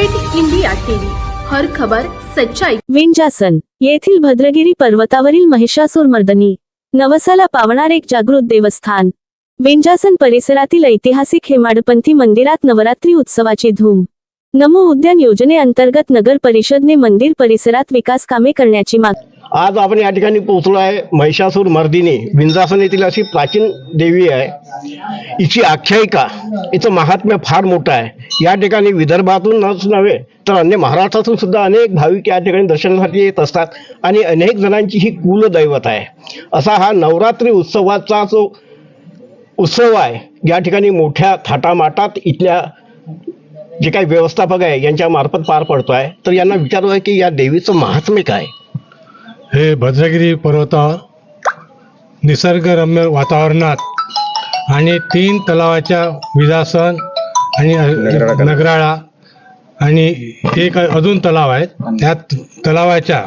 Great India TV. हर खबर सच्चाई. विंजासन येथील भद्रगिरी पर्वतावरील महिषासूर मर्दनी. नवसाला पावणार एक जागृत देवस्थान. विंजासन परिसरातील ऐतिहासिक हेमाडपंथी मंदिरात नवरात्री उत्सवाची धूम. नमो उद्यान योजनेअंतर्गत नगर परिषदने मंदिर परिसरात विकास कामे करण्याची माग आज आपण या ठिकाणी पोहोचलो आहे महिषासूर मर्दिनी विंजासन येथील अशी प्राचीन देवी आहे. हिची आख्यायिका हिचं महात्म्य फार मोठं आहे. या ठिकाणी विदर्भातूनच नव्हे तर अन्य महाराष्ट्रातून सुद्धा अनेक भाविक या ठिकाणी दर्शनासाठी येत असतात आणि अनेक जणांची ही कुलदैवत आहे. असा हा नवरात्री उत्सवाचा जो उत्सव आहे या ठिकाणी मोठ्या थाटामाटात इथल्या जे काही व्यवस्थापक आहे यांच्या मार्फत पार पडतो आहे तर यांना विचारू आहे की या देवीचं महात्म्य काय? हे भद्रगिरी पर्वतावर निसर्गरम्य वातावरणात आणि तीन तलावाच्या विजासन आणि नगराळा आणि एक अजून तलाव आहेत त्या तलावाच्या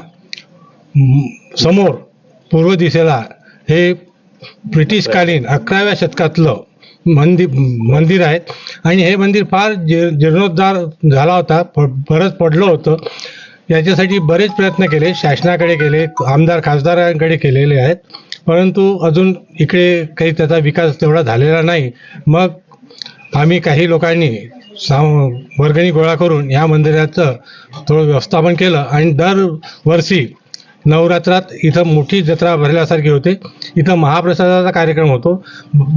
समोर पूर्व दिशेला हे ब्रिटिशकालीन अकराव्या शतकातलं मंदिर मंदिर आहे आणि हे मंदिर फार जीर जीर्णोद्धार झाला होता बरंच पडलं होतं. याच्यासाठी बरेच प्रयत्न केले शासनाकडे केले आमदार खासदारांकडे केलेले आहेत. परंतु अजून इकडे काही त्याचा विकास तेवढा झालेला नाही. मग आम्ही काही लोकांनी सा वर्गणी गोळा करून या मंदिराचं थोडं व्यवस्थापन केलं. आणि दरवर्षी नवरात्रात इथं मोठी जत्रा भरल्यासारखी होते. इथं महाप्रसादाचा कार्यक्रम होतो.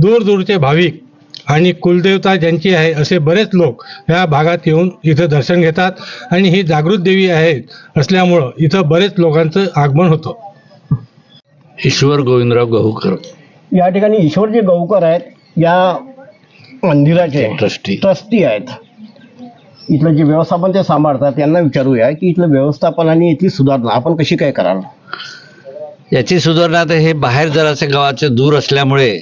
दूरदूरचे भाविक आणि कुलदेवता ज्यांची आहे असे बरेच लोक या भागात येऊन इथं दर्शन घेतात आणि ही जागृत देवी आहे असल्यामुळं इथं बरेच लोकांचं आगमन होतं. ईश्वर गोविंदराव गहूकर. या ठिकाणी ईश्वरजी गौकर आहेत. या मंदिराचे ट्रस्टी. ट्रस्टी आहेत. इथलं जे व्यवस्थापन ते सांभाळतात त्यांना विचारूया की इथलं व्यवस्थापन आणि इथली सुधारणा आपण कशी काय कराल? याची सुधारणा तर हे बाहेर जरासे गावाचे दूर असल्यामुळे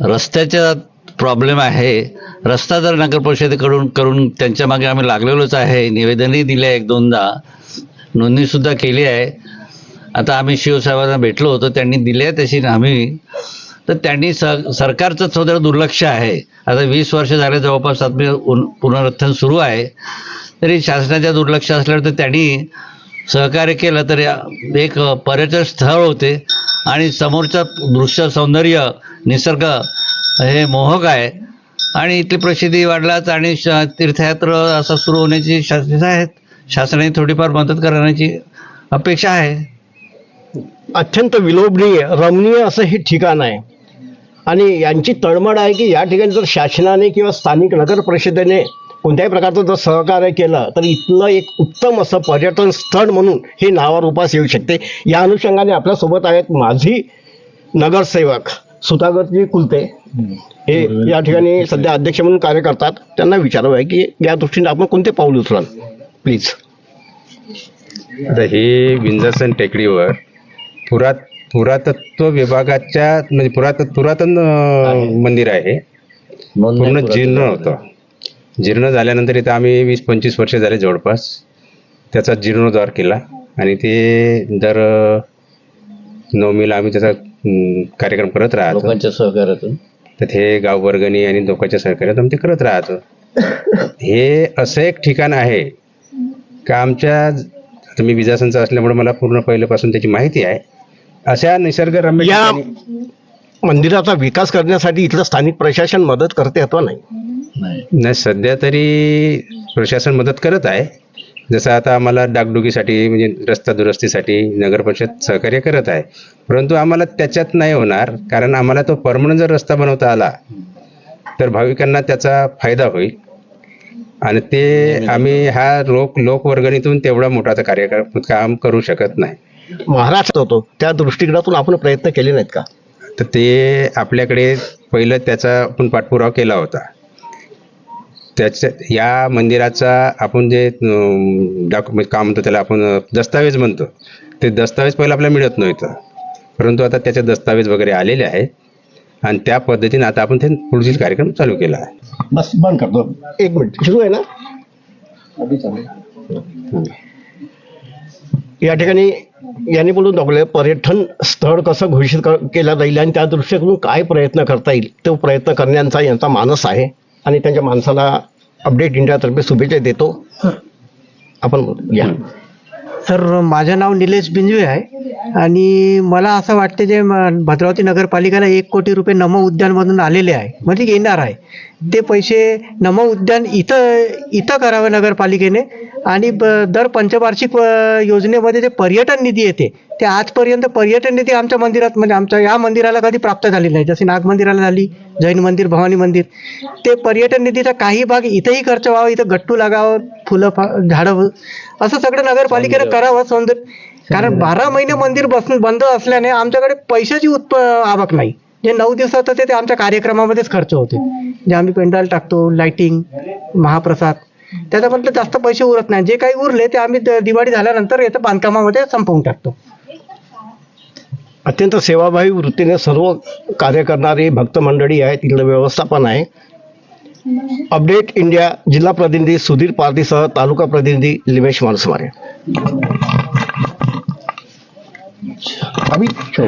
रस्त्याच्या प्रॉब्लेम आहे. रस्ता जर नगर परिषदेकडून करून त्यांच्या मागे आम्ही लागलेलोच आहे. निवेदनही दिले आहे एक दोनदा नोंदणीसुद्धा केली आहे. आता आम्ही शिवसाहेबांना भेटलो होतो त्यांनी दिले आहे तशी आम्ही तर त्यांनी स सरकारचं थोडं दुर्लक्ष आहे. आता वीस वर्ष झाले जवळपास आत्मी पुनरुत्थान सुरू आहे. तरी शासनाच्या दुर्लक्ष असल्यावर तर त्यांनी सहकार्य केलं तर एक पर्यटन स्थळ होते. आणि समोरचं दृश्य सौंदर्य निसर्ग हे मोहक आहे. आणि इथली प्रसिद्धी वाढलाच आणि श तीर्थयात्रा असं सुरू होण्याची शक्यता आहेत शासनाने थोडीफार मदत करण्याची अपेक्षा आहे. अत्यंत विलोभनीय रमणीय असं हे ठिकाण आहे. आणि यांची तळमळ आहे की या ठिकाणी जर शासनाने किंवा स्थानिक नगर परिषदेने कोणत्याही प्रकारचं जर सहकार्य केलं तर इथलं एक उत्तम असं पर्यटन स्थळ म्हणून हे नावावर उपास येऊ शकते. या अनुषंगाने आपल्यासोबत आहेत माझी नगरसेवक सुधागरजी कुलते. हे या ठिकाणी सध्या अध्यक्ष म्हणून कार्य करतात. त्यांना विचारावं आहे की या दृष्टीने आपण कोणते पाऊल उचलाल? प्लीज आता हे विंजासन टेकडीवर पुरात पुरातत्व विभागाच्या म्हणजे पुरात पुरातन अं, मंदिर आहे. पूर्ण जीर्ण होतं. जीर्ण झाल्यानंतर इथं आम्ही वीस पंचवीस वर्ष झाले जवळपास. त्याचा जीर्णोद्धार केला. आणि ते दर नवमीला आम्ही त्याचा कार्यक्रम करत राहतो. लोकांच्या सहकार्यातून. तर हे गाव वर्गणी आणि लोकांच्या सहकार्यात आम्ही ते करत राहतो. हे असं एक ठिकाण आहे का आमच्या मी विजासनचा असल्यामुळे मला पूर्ण पहिल्यापासून त्याची माहिती आहे. अशा निसर्गरम्य या ठिकाणी- मंदिराचा विकास करण्यासाठी इथलं स्थानिक प्रशासन मदत करते अथवा नाही? नाही. नाही सध्या तरी प्रशासन मदत करत आहे. जसं आता आम्हाला डागडुगीसाठी म्हणजे रस्ता दुरुस्तीसाठी नगर परिषद सहकार्य करत आहे. परंतु आम्हाला त्याच्यात नाही होणार कारण आम्हाला तो परमनंट जर रस्ता बनवता आला तर भाविकांना त्याचा फायदा होईल. आणि ते आम्ही हा लोक लोकवर्गणीतून तेवढा मोठा कार्य काम करू शकत नाही. महाराष्ट्रात होतो त्या दृष्टिकोनातून आपण प्रयत्न केले नाहीत का? तर ते आपल्याकडे पहिलं त्याचा आपण पाठपुरावा केला होता. त्याच्या या मंदिराचा आपण जे डॉक्युमेंट काय म्हणतो त्याला आपण दस्तावेज म्हणतो. ते दस्तावेज पहिला आपल्याला मिळत नव्हतं. परंतु आता त्याचे दस्तावेज वगैरे आलेले आहेत. आणि त्या पद्धतीने आता आपण ते पुढील कार्यक्रम चालू केला आहे. बस बंद करतो. एक मिनिट. सुरू आहे ना? या ठिकाणी यांनी बोलून दाखवलं पर्यटन स्थळ कसं घोषित केलं जाईल आणि त्या दृष्टीकडून काय प्रयत्न करता येईल तो प्रयत्न करण्याचा यांचा मानस आहे. आणि त्यांच्या माणसाला अपडेट इंडियातर्फे शुभेच्छा देतो. आपण या सर माझं नाव निलेश बिंजवे आहे. आणि मला असं वाटते जे भद्रावती नगरपालिकेला एक कोटी रुपये नमो उद्यानमधून आलेले आहे. म्हणजे येणार आहे. ते पैसे नमो उद्यान इथं इथं करावं नगरपालिकेने. आणि ब- दर पंचवार्षिक योजनेमध्ये जे पर्यटन निधी येते ते आजपर्यंत पर्यटन निधी आमच्या मंदिरात म्हणजे आमच्या या मंदिराला कधी प्राप्त झाली नाही. जशी नाग मंदिराला झाली जैन मंदिर भवानी मंदिर. ते पर्यटन निधीचा काही भाग इथंही खर्च व्हावा इथं गट्टू लागावं फुलं फा झाडं असं सगळं नगरपालिकेनं करावं सौंदर्य. कारण बारा महिने मंदिर बसून बंद असल्याने आमच्याकडे पैशाची उत्प आवक नाही. जे नऊ दिवसात होते ते आमच्या कार्यक्रमामध्येच खर्च होते. जे आम्ही पेंडाल टाकतो लाइटिंग महाप्रसाद. त्याचा म्हटलं जास्त पैसे उरत नाही. जे काही उरले ते आम्ही दिवाळी झाल्यानंतर याचं बांधकामामध्ये संपवून टाकतो. अत्यंत सेवाभावी वृत्तीने सर्व कार्य करणारी भक्त मंडळी आहे तिथलं व्यवस्थापन आहे. अपडेट इंडिया जिल्हा प्रतिनिधी सुधीर पारदीसह तालुका प्रतिनिधी लिमेश मानसमारे. अमित